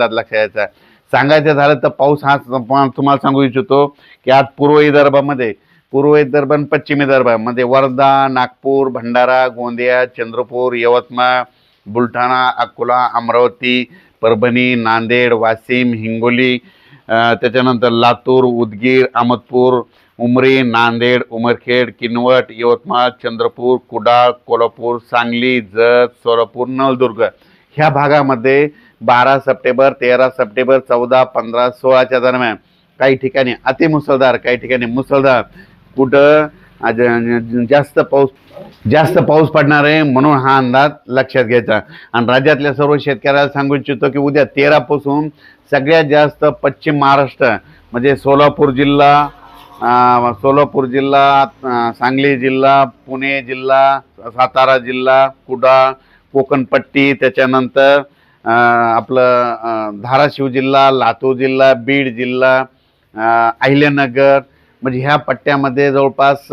अंदाज लक्षात यायचा सांगायचं झालं तर पाऊस हा तुम्हाला सांगू इच्छितो की आज पूर्व विदर्भामध्ये पूर्व विदर्भ आणि पश्चिम विदर्भामध्ये वर्धा नागपूर भंडारा गोंदिया चंद्रपूर यवतमाळ बुलढाणा अकोला अमरावती परभणी नांदेड वाशिम हिंगोली त्याच्यानंतर लातूर उदगीर अहमदपूर उमरी नांदेड उमरखेड किनवट यवतमाळ चंद्रपूर कुडाळ कोल्हापूर सांगली जत सोलापूर नळदुर्ग. ह्या भागामध्ये बारा सप्टेंबर तेरा सप्टेंबर चौदा पंधरा सोळाच्या दरम्यान काही ठिकाणी अतिमुसळधार काही ठिकाणी मुसळधार. कुठं? जास्त पाऊस जास्त पाऊस पडणार आहे म्हणून हा अंदाज लक्षात घ्यायचा. आणि राज्यातल्या सर्व शेतकऱ्याला सांगू इच्छितो की उद्या तेरापासून सगळ्यात जास्त पश्चिम महाराष्ट्र म्हणजे सोलापूर जिल्हा सोलापूर जिल्हा सांगली जिल्हा पुणे जिल्हा सातारा जिल्हा कुडाळ कोकणपट्टी त्याच्यानंतर आपलं धाराशिव जिल्हा लातूर जिल्हा बीड जिल्हा अहिल्यानगर म्हणजे ह्या पट्ट्यामध्ये जवळपास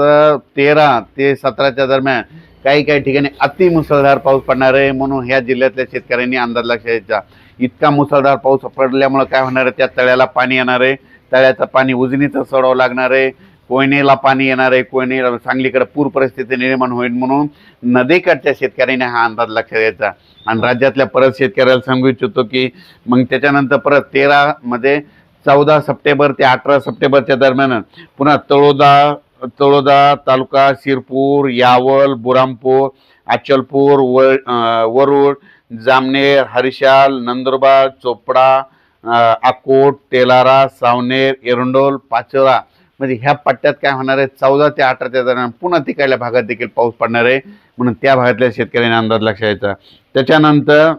तेरा ते सतराच्या दरम्यान काही काही ठिकाणी अति मुसळधार पाऊस पडणार आहे म्हणून ह्या जिल्ह्यातल्या शेतकऱ्यांनी अंदाज लक्षात घ्यायचा इतका मुसळधार पाऊस पडल्यामुळं काय होणार आहे? त्या तळ्याला पाणी येणार आहे. तळ्याचं पाणी उजनीचं सोडावं लागणार आहे. कोयनेला पाणी येणार आहे कोयने सांगलीकडे पूर परिस्थिती निर्माण होईल म्हणून नदीकडच्या शेतकऱ्यांनी हा अंदाज लक्षात घ्यायचा. आणि राज्यातल्या परत शेतकऱ्याला सांगू इच्छितो की मग त्याच्यानंतर परत तेरामध्ये चौदा सप्टेंबर ते अठरा सप्टेंबरच्या दरम्यान पुन्हा तळोदा तळोदा तालुका शिरपूर यावल बुरामपूर अचलपूर व वरुड जामनेर हरिशाल नंदुरबार चोपडा अकोट तेलारा सावनेर एरंडोल पाचोरा म्हणजे ह्या पट्ट्यात काय होणार आहे? चौदा ते अठराच्या दरम्यान पुन्हा तिकडल्या भागात देखील पाऊस पडणार आहे. म्हणून त्या भागातल्या शेतकऱ्यांनी अंदाज लक्षात द्यायचा त्याच्यानंतर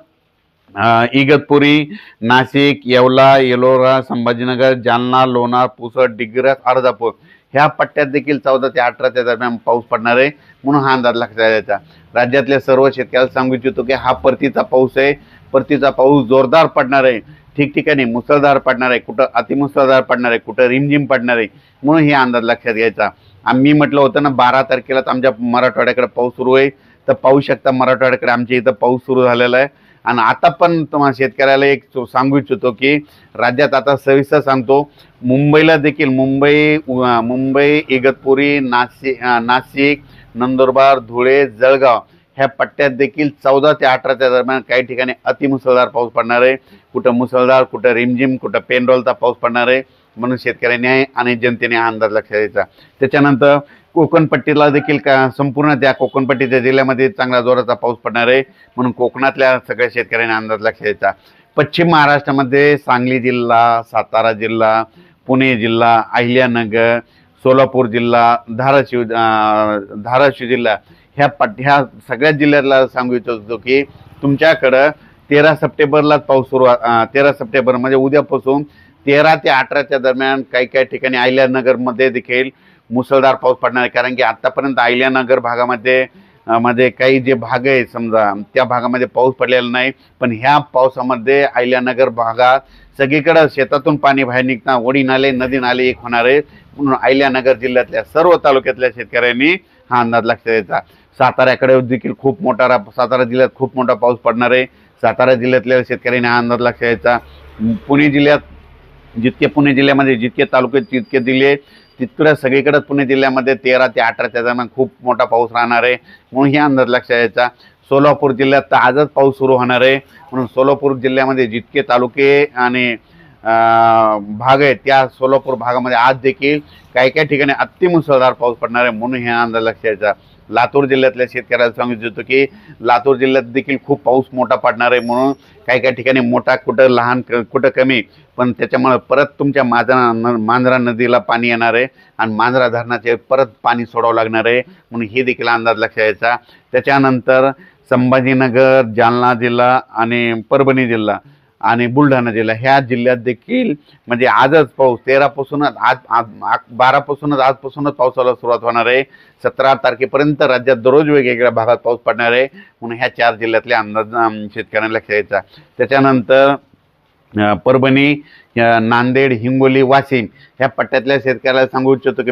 इगतपुरी नाशिक येवला येलोरा संभाजीनगर जालना लोणार पुसद डिग्रस अर्धापूर ह्या पट्ट्यात देखील चौदा ते अठराच्या दरम्यान पाऊस पडणार आहे. म्हणून हा अंदाज लक्षात द्यायचा राज्यातल्या सर्व शेतकऱ्याला सांगू इच्छितो की हा परतीचा पाऊस आहे. परतीचा पाऊस जोरदार पडणार आहे. ठिकठिकाणी मुसळधार पडणार आहे कुठं अतिमुसळधार पडणार आहे कुठं रिमझिम पडणार आहे म्हणून हे अंदाज लक्षात घ्यायचा. आम्ही म्हटलं होतं ना बारा तारखेलाच आमच्या मराठवाड्याकडे पाऊस सुरू आहे. तर पाहू शकता मराठवाड्याकडे आमच्या इथं पाऊस सुरू झालेला आहे. आणि आता पण तुम्हाला शेतकऱ्याला एक सांगू इच्छितो की राज्यात आता सविस्तर सांगतो मुंबईला देखील मुंबई मुंबई इगतपुरी नाशिक नाशिक नंदुरबार धुळे जळगाव ह्या पट्ट्यात देखील चौदा ते अठराच्या दरम्यान काही ठिकाणी अतिमुसळधार पाऊस पडणार आहे. कुठं मुसळधार कुठं रिमझिम कुठं पेनडॉलचा पाऊस पडणार आहे. म्हणून शेतकऱ्यांनी आणि जनतेने हा अंदाज लक्षात द्यायचा त्याच्यानंतर कोकणपट्टीला देखील का संपूर्ण त्या कोकणपट्टीच्या जिल्ह्यामध्ये चांगला जोराचा पाऊस पडणार आहे. म्हणून कोकणातल्या सगळ्या शेतकऱ्यांनी अंदाज लक्षात द्यायचा पश्चिम महाराष्ट्रामध्ये सांगली जिल्हा सातारा जिल्हा पुणे जिल्हा अहिल्यानगर सोलापूर जिल्हा धाराशिव धाराशिव जिल्हा ह्या पट ह्या सगळ्या जिल्ह्यातला सांगू इच्छितो की तुमच्याकडं तेरा सप्टेंबरलाच पाऊस सुरू तेरा सप्टेंबर म्हणजे उद्यापासून तेरा ते अठराच्या दरम्यान काही काही ठिकाणी अहिल्यानगरमध्ये देखील मुसळधार पाऊस पडणार आहे. कारण की आत्तापर्यंत अहिल्यानगर भागामध्ये मध्ये काही जे भाग आहे समजा त्या भागामध्ये पाऊस पडलेला नाही. पण ह्या पावसामध्ये अहिल्यानगर भागात सगळीकडं शेतातून पाणी बाहेर निघता ओढी नाले नदी नाले एक होणार आहे म्हणून अहिल्यानगर जिल्ह्यातल्या सर्व तालुक्यातल्या शेतकऱ्यांनी हा अंदाज लक्षात द्यायचा साताऱ्याकडे देखील खूप मोठा रा- सातारा जिल्ह्यात खूप मोठा पाऊस पडणार आहे. सातारा जिल्ह्यातल्या शेतकऱ्यांनी हा अंदाज लक्षात यायचा पुणे जिल्ह्यात जितके पुणे जिल्ह्यामध्ये जितके तालुके जितके जिल्हे तितक्या सगळीकडेच पुणे जिल्ह्यामध्ये तेरा ते अठराच्या दरम्यान खूप मोठा पाऊस राहणार आहे. म्हणून ही अंदाज लक्षात यायचा सोलापूर जिल्ह्यात तर आजच पाऊस सुरू होणार आहे. म्हणून सोलापूर जिल्ह्यामध्ये जितके तालुके आणि भाग आहेत. त्या सोलापूर भागामध्ये आज देखील काही काही ठिकाणी अतिमुसळधार पाऊस पडणार आहे म्हणून हे अंदाज लक्षात यायचा लातूर जिल्ह्यातल्या शेतकऱ्याला सांगू इच्छितो की लातूर जिल्ह्यात देखील खूप पाऊस मोठा पडणार आहे म्हणून काही काही ठिकाणी मोठा कुठं लहान क- कुठं कमी पण त्याच्यामुळे परत तुमच्या मांजरा न- मांजरा नदीला पाणी येणार आहे आणि मांजरा धरणाचे परत पाणी सोडावं लागणार आहे म्हणून हे देखील अंदाज लक्षात यायचा त्याच्यानंतर संभाजीनगर जालना जिल्हा आणि परभणी जिल्हा आणि बुलढाणा जिल्हा. ह्या जिल्ह्यात देखील म्हणजे आजच पाऊस तेरापासूनच आज आज बारापासूनच आजपासूनच पावसाला सुरुवात होणार आहे. सतरा तारखेपर्यंत राज्यात दररोज वेगवेगळ्या भागात पाऊस पडणार आहे. म्हणून ह्या चार जिल्ह्यातले अंदाज शेतकऱ्यांना लक्षात त्याच्यानंतर परभणी नांदेड हिंगोली वाशिम ह्या पट्ट्यातल्या शेतकऱ्याला सांगू इच्छितो की